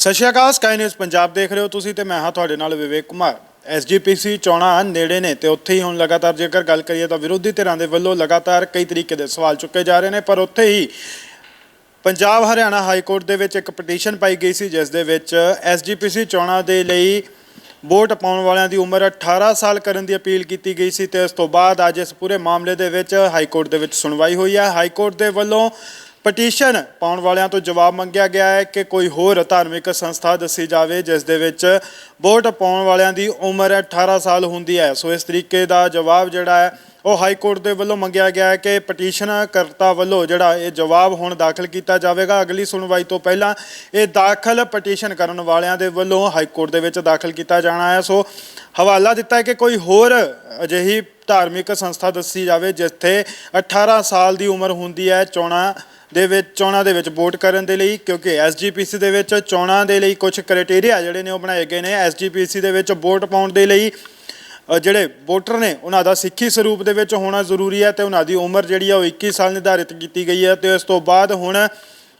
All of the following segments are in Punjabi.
ਸਤਿ ਸ਼੍ਰੀ ਅਕਾਲ ਸਕਾਈ ਨਿਊਜ਼ ਪੰਜਾਬ ਦੇਖ ਰਹੇ ਹੋ ਤੁਸੀਂ ਤੇ ਮੈਂ ਹਾਂ ਤੁਹਾਡੇ ਨਾਲ ਵਿਵੇਕ ਕੁਮਾਰ। ਐਸਜੀਪੀਸੀ ਚੋਣਾਂ ਨੇੜੇ ਨੇ ਤੇ ਉੱਥੇ ਹੀ ਹੁਣ ਲਗਾਤਾਰ ਜੇਕਰ ਗੱਲ ਕਰੀਏ ਤਾਂ ਵਿਰੋਧੀ ਧਿਰਾਂ ਦੇ ਵੱਲੋਂ ਲਗਾਤਾਰ ਕਈ ਤਰੀਕੇ ਦੇ ਸਵਾਲ ਚੁੱਕੇ ਜਾ ਰਹੇ ਨੇ, ਪਰ ਉੱਥੇ ਹੀ ਪੰਜਾਬ ਹਰਿਆਣਾ ਹਾਈ ਕੋਰਟ ਦੇ ਵਿੱਚ ਇੱਕ ਪਟੀਸ਼ਨ ਪਾਈ ਗਈ ਸੀ, ਜਿਸ ਦੇ ਵਿੱਚ ਐਸਜੀਪੀਸੀ ਚੋਣਾਂ ਦੇ ਲਈ ਵੋਟ ਪਾਉਣ ਵਾਲਿਆਂ ਦੀ ਉਮਰ 18 ਸਾਲ ਕਰਨ ਦੀ ਅਪੀਲ ਕੀਤੀ ਗਈ ਸੀ ਤੇ ਉਸ ਤੋਂ ਬਾਅਦ ਅੱਜ ਇਸ ਪੂਰੇ ਮਾਮਲੇ ਦੇ ਵਿੱਚ ਹਾਈ ਕੋਰਟ ਦੇ ਵਿੱਚ ਸੁਣਵਾਈ ਹੋਈ ਹੈ। ਹਾਈ ਕੋਰਟ ਦੇ ਵੱਲੋਂ ਪਟੀਸ਼ਨ ਪਾਉਣ ਵਾਲਿਆਂ ਤੋਂ ਜਵਾਬ ਮੰਗਿਆ ਗਿਆ ਹੈ ਕਿ ਕੋਈ ਹੋਰ ਧਾਰਮਿਕ ਸੰਸਥਾ ਦੱਸੀ ਜਾਵੇ, ਜਿਸ ਦੇ ਵਿੱਚ ਵੋਟ ਪਾਉਣ ਵਾਲਿਆਂ ਦੀ ਉਮਰ 18 ਸਾਲ ਹੁੰਦੀ ਹੈ। ਸੋ ਇਸ ਤਰੀਕੇ ਦਾ ਜਵਾਬ ਜਿਹੜਾ ਹੈ, ਉਹ ਹਾਈ ਕੋਰਟ ਦੇ ਵੱਲੋਂ ਮੰਗਿਆ ਗਿਆ ਹੈ ਕਿ ਪਟੀਸ਼ਨ ਕਰਤਾ ਵੱਲੋਂ ਜਿਹੜਾ ਇਹ ਜਵਾਬ ਹੁਣ ਦਾਖਲ ਕੀਤਾ ਜਾਵੇਗਾ। ਅਗਲੀ ਸੁਣਵਾਈ ਤੋਂ ਪਹਿਲਾਂ ਇਹ ਦਾਖਲ ਪਟੀਸ਼ਨ ਕਰਨ ਵਾਲਿਆਂ ਦੇ ਵੱਲੋਂ ਹਾਈ ਕੋਰਟ ਦੇ ਵਿੱਚ ਦਾਖਲ ਕੀਤਾ ਜਾਣਾ ਹੈ। ਸੋ ਹਵਾਲਾ ਦਿੱਤਾ ਹੈ ਕਿ ਕੋਈ ਹੋਰ ਅਜਿਹੀ ਧਾਰਮਿਕ ਸੰਸਥਾ ਦੱਸੀ ਜਾਵੇ, ਜਿੱਥੇ 18 ਸਾਲ ਦੀ ਉਮਰ ਹੁੰਦੀ ਹੈ, ਚੋਣਾਂ ਦੇ ਵਿੱਚ, ਚੋਣਾਂ ਦੇ ਵਿੱਚ ਵੋਟ ਕਰਨ ਦੇ ਲਈ, ਕਿਉਂਕਿ ਐਸਜੀਪੀਸੀ ਦੇ ਵਿੱਚ ਚੋਣਾਂ ਦੇ ਲਈ ਕੁਝ ਕ੍ਰਾਈਟੇਰੀਆ ਜਿਹੜੇ ਨੇ ਉਹ ਬਣਾਏ ਗਏ ਨੇ। ਐਸਜੀਪੀਸੀ ਦੇ ਵਿੱਚ ਵੋਟ ਪਾਉਣ ਦੇ ਲਈ ਜਿਹੜੇ ਵੋਟਰ ਨੇ, ਉਹਨਾਂ ਦਾ ਸਿੱਖੀ ਸਰੂਪ ਦੇ ਵਿੱਚ ਹੋਣਾ ਜ਼ਰੂਰੀ ਹੈ ਤੇ ਉਹਨਾਂ ਦੀ ਉਮਰ ਜਿਹੜੀ ਆ ਉਹ 21 ਸਾਲ ਨਿਰਧਾਰਿਤ ਕੀਤੀ ਗਈ ਹੈ ਤੇ ਉਸ ਤੋਂ ਬਾਅਦ ਹੁਣ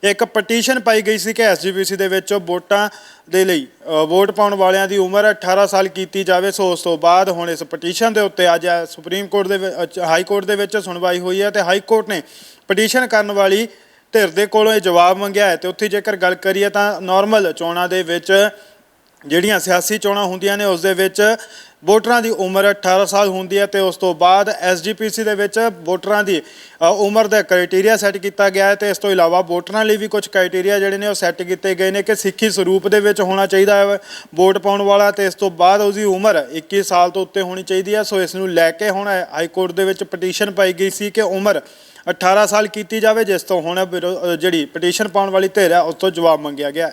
ਇੱਕ ਪਟੀਸ਼ਨ ਪਾਈ ਗਈ ਸੀ ਕਿ ਐਸਜੀਪੀਸੀ ਦੇ ਵਿੱਚ ਵੋਟਾਂ ਦੇ ਲਈ ਵੋਟ ਪਾਉਣ ਵਾਲਿਆਂ ਦੀ ਉਮਰ 18 ਸਾਲ ਕੀਤੀ ਜਾਵੇ। ਸੋ ਉਸ ਤੋਂ ਬਾਅਦ ਹੁਣ ਇਸ ਪਟੀਸ਼ਨ ਦੇ ਉੱਤੇ ਅੱਜ ਸੁਪਰੀਮ ਕੋਰਟ ਦੇ ਹਾਈ ਕੋਰਟ ਦੇ ਵਿੱਚ ਸੁਣਵਾਈ ਹੋਈ ਹੈ ਤੇ ਹਾਈ ਕੋਰਟ ਨੇ ਪਟੀਸ਼ਨ ਕਰਨ ਵਾਲੀ ਧਿਰ ਦੇ ਕੋਲੋਂ ਇਹ ਜਵਾਬ ਮੰਗਿਆ ਹੈ ਤੇ ਉੱਥੇ ਜੇਕਰ ਗੱਲ ਕਰੀਏ ਤਾਂ ਨਾਰਮਲ ਚੋਣਾਂ ਦੇ ਵਿੱਚ ਜਿਹੜੀਆਂ ਸਿਆਸੀ ਚੋਣਾਂ ਹੁੰਦੀਆਂ ਨੇ ਉਸ ਦੇ ਵਿੱਚ ਵੋਟਰਾਂ ਦੀ ਉਮਰ 18 ਸਾਲ ਹੁੰਦੀ ਹੈ ਤੇ ਉਸ ਤੋਂ ਬਾਅਦ ਐਸਜੀਪੀਸੀ ਦੇ ਵਿੱਚ ਵੋਟਰਾਂ ਦੀ ਉਮਰ ਦਾ ਕ੍ਰਾਈਟੇਰੀਆ ਸੈੱਟ ਕੀਤਾ ਗਿਆ ਹੈ ਤੇ ਇਸ ਤੋਂ ਇਲਾਵਾ ਵੋਟਰਾਂ ਲਈ ਵੀ ਕੁਝ ਕ੍ਰਾਈਟੇਰੀਆ ਜਿਹੜੇ ਨੇ ਉਹ ਸੈੱਟ ਕੀਤੇ ਗਏ ਨੇ ਕਿ ਸਿੱਖੀ ਸਰੂਪ ਦੇ ਵਿੱਚ ਹੋਣਾ ਚਾਹੀਦਾ ਹੈ ਵੋਟ ਪਾਉਣ ਵਾਲਾ ਤੇ ਇਸ ਤੋਂ ਬਾਅਦ ਉਸਦੀ ਉਮਰ 21 ਸਾਲ ਤੋਂ ਉੱਤੇ ਹੋਣੀ ਚਾਹੀਦੀ ਹੈ। ਸੋ ਇਸ ਨੂੰ ਲੈ ਕੇ ਹੁਣ ਹਾਈ ਕੋਰਟ ਦੇ ਵਿੱਚ ਪਟੀਸ਼ਨ ਪਾਈ ਗਈ ਸੀ ਕਿ ਉਮਰ 18 ਸਾਲ ਕੀਤੀ ਜਾਵੇ, ਜਿਸ ਤੋਂ ਹੁਣ ਵਿਰੋ- ਜਿਹੜੀ ਪਟੀਸ਼ਨ ਪਾਉਣ ਵਾਲੀ ਧਿਰ ਹੈ, ਉਸ ਤੋਂ ਜਵਾਬ ਮੰਗਿਆ ਗਿਆ